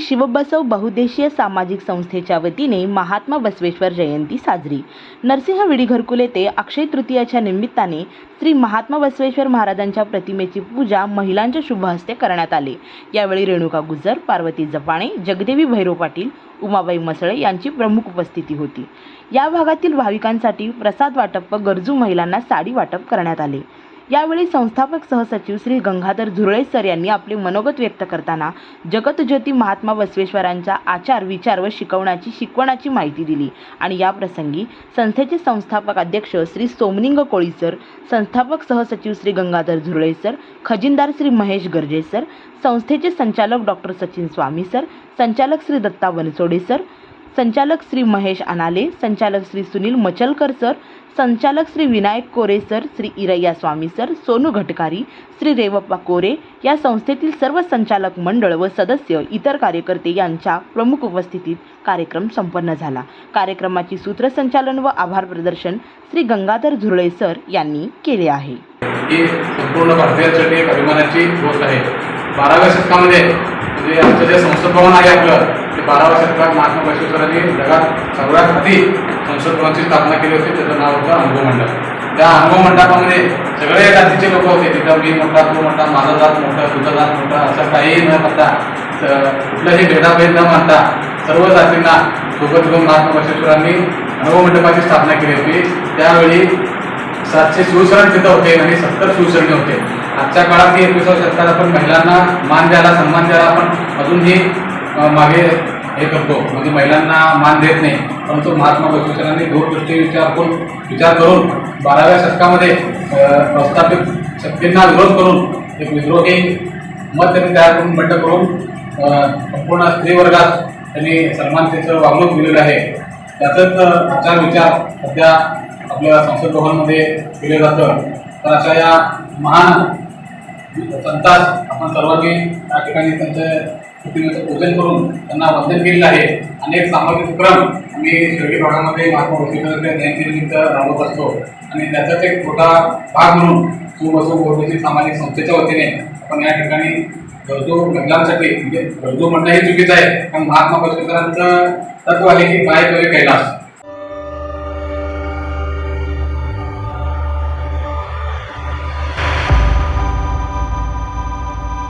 शिवबसव बहुद्देशीय सामाजिक संस्थेच्या वतीने महात्मा बसवेश्वर जयंती साजरी. नरसिंह विडी घरकुले ते अक्षय तृतीयाच्या निमित्ताने श्री महात्मा बसवेश्वर महाराजांच्या प्रतिमेची पूजा महिलांच्या शुभ हस्ते करण्यात आले. यावेळी रेणुका गुजर पार्वती जपाणे जगदेवी भैरव पाटील उमाबाई मसळे यांची प्रमुख उपस्थिती होती. या भागातील भाविकांसाठी प्रसाद वाटप व गरजू महिलांना साडी वाटप करण्यात आले. यावेळी संस्थापक सहसचिव श्री गंगाधर झुरळे सर यांनी आपले मनोगत व्यक्त करताना जगतज्योती महात्मा बसवेश्वरांच्या आचार विचार व शिकवण्याची शिकवणाची माहिती दिली. आणि या प्रसंगी संस्थेचे संस्थापक अध्यक्ष श्री सोमनिंग कोळी सर संस्थापक सहसचिव श्री गंगाधर झुरळे सर खजिनदार श्री महेश गर्जे सर संस्थेचे संचालक डॉक्टर सचिन स्वामी सर संचालक श्री दत्ता बनसोडे सर संचालक श्री महेश अनाले संचालक श्री सुनील मचलकर सर संचालक श्री विनायक कोरे सर श्री इरय्या स्वामी सर सोनू घटकारी श्री रेवप्पा कोरे या संस्थेतील सर्व संचालक मंडळ व सदस्य इतर कार्यकर्ते यांच्या प्रमुख उपस्थितीत कार्यक्रम संपन्न झाला. कार्यक्रमाची सूत्रसंचालन व आभार प्रदर्शन श्री गंगाधर झुरळे सर यांनी केले आहे. ही संपूर्ण भारतीयांसाठी एक अभिमानाची गोष्ट आहे. बाराव्या शतकामध्ये म्हणजे आमचं जे संसद भवन आहे आपलं ते बाराव्या शतकात महात्मा बसवेश्वरांनी जगात सर्वात आधी संशोधनाची स्थापना केली होती. त्याचं नाव होतं अनुभव मंडप त्या अनुभव मंडपामध्ये सगळे जातीचे लोक होते. तिथं मी मोठा तू मोठा माझा जात मोठा तुझा जात मोठा असं काहीही न म्हणता तर कुठलाही भेदाभेद न मानता सर्व जातींना सोबत घेऊन महात्मा बसवेश्वरांनी अनुभव मंडपाची स्थापना केली होती. त्यावेळी सातशे शिवशरण तिथं होते आणि सत्तर शिवशरणे होते. आजच्या काळात एकविसाव्या शतकात आपण महिलांना मान द्यायला सन्मान द्यायला आपण अजूनही मागे हे करतो. म्हणजे महिलांना मान देत नाही. परंतु महात्मा बसवेश्वरांनी दूरदृष्टी विचार करून विचार करून बाराव्या शतकामध्ये प्रस्थापित शक्तींना विरोध करून एक विद्रोही मत त्यांनी तयार करून बंड करून संपूर्ण स्त्रीवर्गात त्यांनी सन्मानतेचं वागणूक दिलेलं आहे. त्याचंच आचार विचार सध्या आपल्या संसद भवनमध्ये केलं जातं. तर अशा या महान संतास आपण सर्वांनी या ठिकाणी त्यांचे प्रतिमेचं पूजन करून त्यांना वंदन केलेलं आहे अनेक सामाजिक उपक्रम आम्ही शिर्डी भागामध्ये महात्मा बसवेश्वरांच्या जयंतीनिमित्त राबवत असतो. आणि त्याचाच एक छोटा भाग म्हणून सुबसू गोडीची सामाजिक संस्थेच्या वतीने आपण या ठिकाणी गरजू महिलांसाठी म्हणजे गरजू म्हणणं हे चुकीचं आहे पण महात्मा बसवेश्वरांचं तत्व आहे की काय करे कैलास.